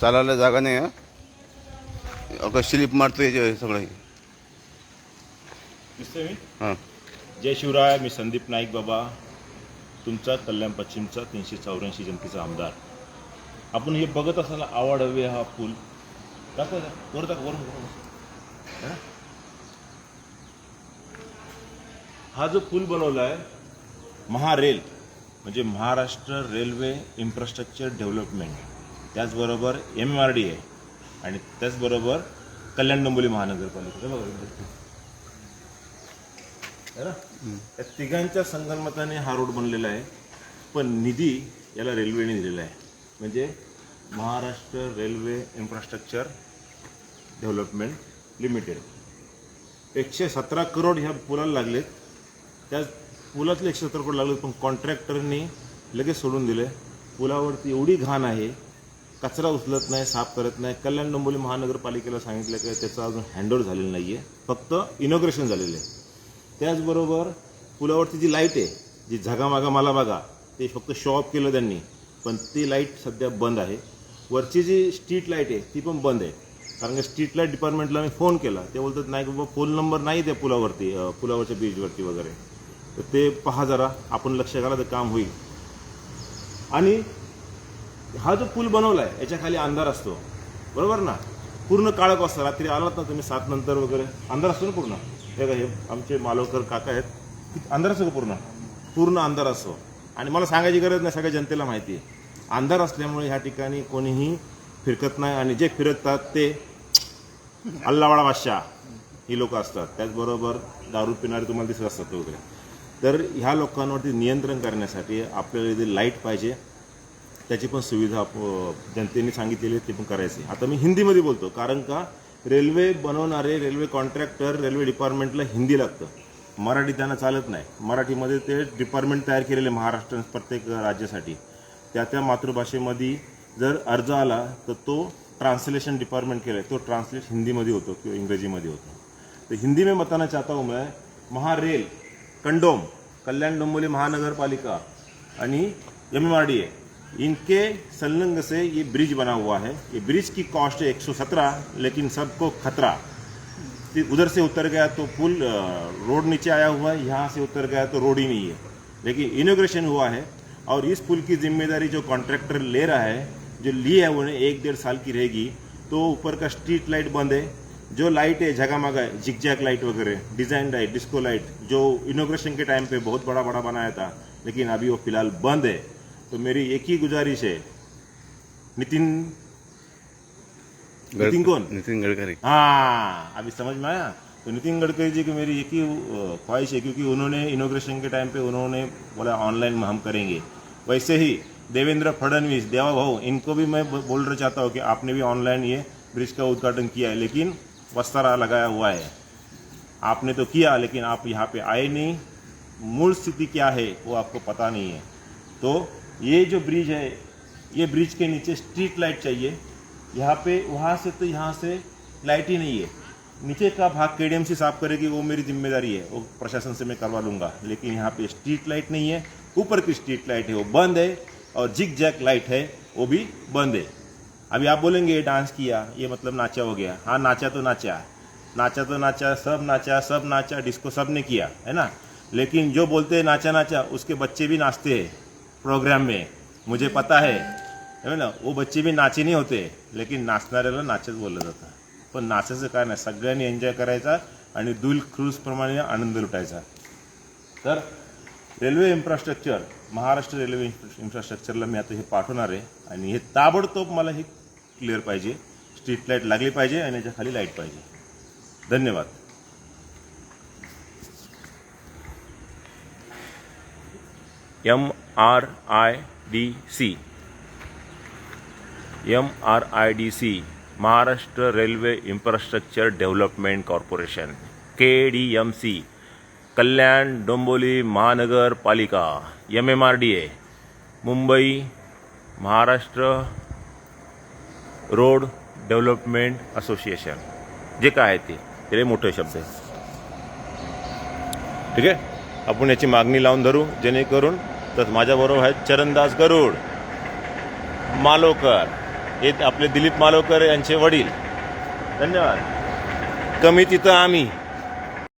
चालायला जागा नाही हा अगं स्लिप मारतो याचे सगळं हे. दिसतोय मी हां जय शिवराय मी संदीप नाईक बाबा तुमचा कल्याण पश्चिमचा तीनशे चौऱ्याऐंशी जनतेचा आमदार आपण हे बघत असाल आवड हवे हा पूल दाखव. वर दाखव. है? हा जो पूल बनवला आहे महारेल म्हणजे महाराष्ट्र रेल्वे इन्फ्रास्ट्रक्चर डेव्हलपमेंट त्याचबरोबर एम एम आर डी आहे. आणि त्याचबरोबर कल्याण डोंबिवली महानगरपालिका बघा. इकडे. है ना? या तिघांच्या संगनमताने हा रोड बनलेला आहे. पण निधी याला रेल्वेने दिलेला आहे. म्हणजे Maharashtra railway infrastructure development limited. एकशे सतरा करोड ह्या पुलाला लागलेत. त्या पुलातले एकशे सतरा करोड लागलेत पण कॉन्ट्रॅक्टरनी लगेच सोडून दिले. पुलावरती एवढी घाण आहे. कचरा उचलत नाही साफ करत नाही. कल्याण डोंबिवली महानगरपालिकेला सांगितलं की त्याचं अजून हँडओवर झालेलं नाही आहे फक्त इनॉग्रेशन झालेलं आहे. त्याचबरोबर पुलावरती जी लाइट आहे जी झगामागा मला बघा ते फक्त शो ऑफ केलं त्यांनी. पण ती लाइट सध्या बंद आहे. वरची जी स्ट्रीट लाइट आहे ती पण बंद आहे. कारण की स्ट्रीट लाइट डिपार्टमेंटला मी फोन केला. ते बोलतात नाही बाबा फोन नंबर नाही त्या पुलावरती पुलावरच्या ब्रिजवरती वगैरे. तर ते पहा जरा आपण लक्ष घाला तर काम होईल. आणि हा जो पूल बनवला आहे याच्या खाली अंधार असतो. बरोबर ना? पूर्ण काळक असतं रात्री आलात ना तुम्ही सात नंतर वगैरे? अंधार असतो ना पूर्ण? हे का हे आमचे मालवकर काका आहेत. अंधार असतो का पूर्ण? पूर्ण अंधार असतो. आणि मला सांगायची गरज नाही सगळ्या जनतेला माहिती आहे. अंधार असल्यामुळे ह्या ठिकाणी कोणीही फिरकत नाही आणि जे फिरकतात ते अल्लावाडा बादशाह ही लोक असतात. त्याचबरोबर दारू पिणारे तुम्हाला दिसत असतात वगैरे. तर ह्या लोकांवरती नियंत्रण करण्यासाठी आपल्याला इथे लाइट पाहिजे. त्याची पण सुविधा जनतेने सांगितलेली ते पण करायची. आता मी हिंदीमध्ये बोलतो कारण का रेल्वे बनवणारे रेल्वे कॉन्ट्रॅक्टर रेल्वे डिपार्टमेंटला हिंदी लागतं. मराठी त्यांना चालत नाही. मराठीमध्ये ते डिपार्टमेंट तयार केलेले महाराष्ट्र प्रत्येक राज्यासाठी. त्या त्या मातृभाषेमध्ये जर अर्ज आला तर तो ट्रान्सलेशन डिपार्टमेंट केलं आहे तो ट्रान्सलेट हिंदीमध्ये होतो किंवा इंग्रजीमध्ये होतो. तर हिंदी में बताना चाहता हूँ मैं महारेल कंडोम कल्याण डोंबिवली महानगरपालिका आणि M M R D A. इनके संलग्न से ये ब्रिज बना हुआ है। ये ब्रिज की कॉस्ट है 117 लेकिन सबको खतरा। उधर से उतर गया तो पुल रोड नीचे आया हुआ है। यहाँ से उतर गया तो रोड ही नहीं है। लेकिन इनोग्रेशन हुआ है और इस पुल की ज़िम्मेदारी जो कॉन्ट्रैक्टर ले रहा है, जो ली है उन्हें एक डेढ़ साल की रहेगी तो ऊपर का स्ट्रीट लाइट बंद है। जो लाइट है जगमगा है जिगजैग लाइट वगैरह, डिज़ाइन लाइट, डिस्को लाइट, जो इनोग्रेशन के टाइम पे बहुत बड़ा बड़ा बनाया था, लेकिन अभी वो फ़िलहाल बंद है। तो मेरी एक ही गुजारिश है। नितिन। नितिन कौन? नितिन गडकरी। हाँ अभी समझ में आया? तो नितिन गडकरी जी की मेरी एक ही ख्वाहिश है क्योंकि उन्होंने इनोग्रेशन के टाइम पे उन्होंने बोला ऑनलाइन हम करेंगे। वैसे ही देवेंद्र फडणवीस देवा भाऊ इनको भी मैं बोलना चाहता हूँ कि आपने भी ऑनलाइन ये ब्रिज का उद्घाटन किया है लेकिन वस्तारा लगाया हुआ है। आपने तो किया लेकिन आप यहाँ पे आए नहीं। मूल स्थिति क्या है वो आपको पता नहीं है। तो ये जो ब्रिज है, ये ब्रिज के नीचे स्ट्रीट लाइट चाहिए। यहाँ पे, वहाँ से तो यहाँ से लाइट ही नहीं है। नीचे का भाग के डी साफ़ करेगी, वो मेरी ज़िम्मेदारी है। वो प्रशासन से मैं करवा लूँगा। लेकिन यहाँ पे स्ट्रीट लाइट नहीं है। ऊपर की स्ट्रीट लाइट है, वो बंद है। और जिग जैक लाइट है, वो भी बंद है। अभी आप बोलेंगे, ये डांस किया, ये मतलब नाचा हो गया। हाँ नाचा तो नाचा। नाचा तो नाचा, सब नाचा सब नाचा डिस्को सबने किया, है ना? लेकिन जो बोलते हैं, नाचा नाचा, उसके बच्चे भी नाचते हैं। प्रोग्राम में। मुझे पता है है ना? वो बच्चे भी नाचे नाही होते लेकिन नाचणाऱ्याला नाचच बोललं जातं। पण नाचायचं काय नाही सगळ्यांनी एन्जॉय करायचा आणि दुल क्रूजप्रमाणे आनंद लुटायचा. तर रेल्वे इन्फ्रास्ट्रक्चर महाराष्ट्र रेल्वे इन्फ्रास्ट्रक्चरला मी आता हे पाठवणार आहे आणि हे ताबडतोब मला हे क्लिअर पाहिजे. स्ट्रीट लाइट लागली पाहिजे आणि याच्या खाली लाइट पाहिजे. धन्यवाद. M R I D C M R I D C Maharashtra railway infrastructure development corporation K D M C Kalyan Dombivli महानगरपालिका M M R D A Mumbai Maharashtra road development association जे काय आहे ते ते मोठे शब्द आहे ठीक आहे? आपण याची मागणी लावून धरू जेणेकरून तर माझ्याबरोबर आहेत चरणदास गरुड मालोकर. हे आपले दिलीप मालवकर यांचे वडील. धन्यवाद. कमी तिथं आम्ही.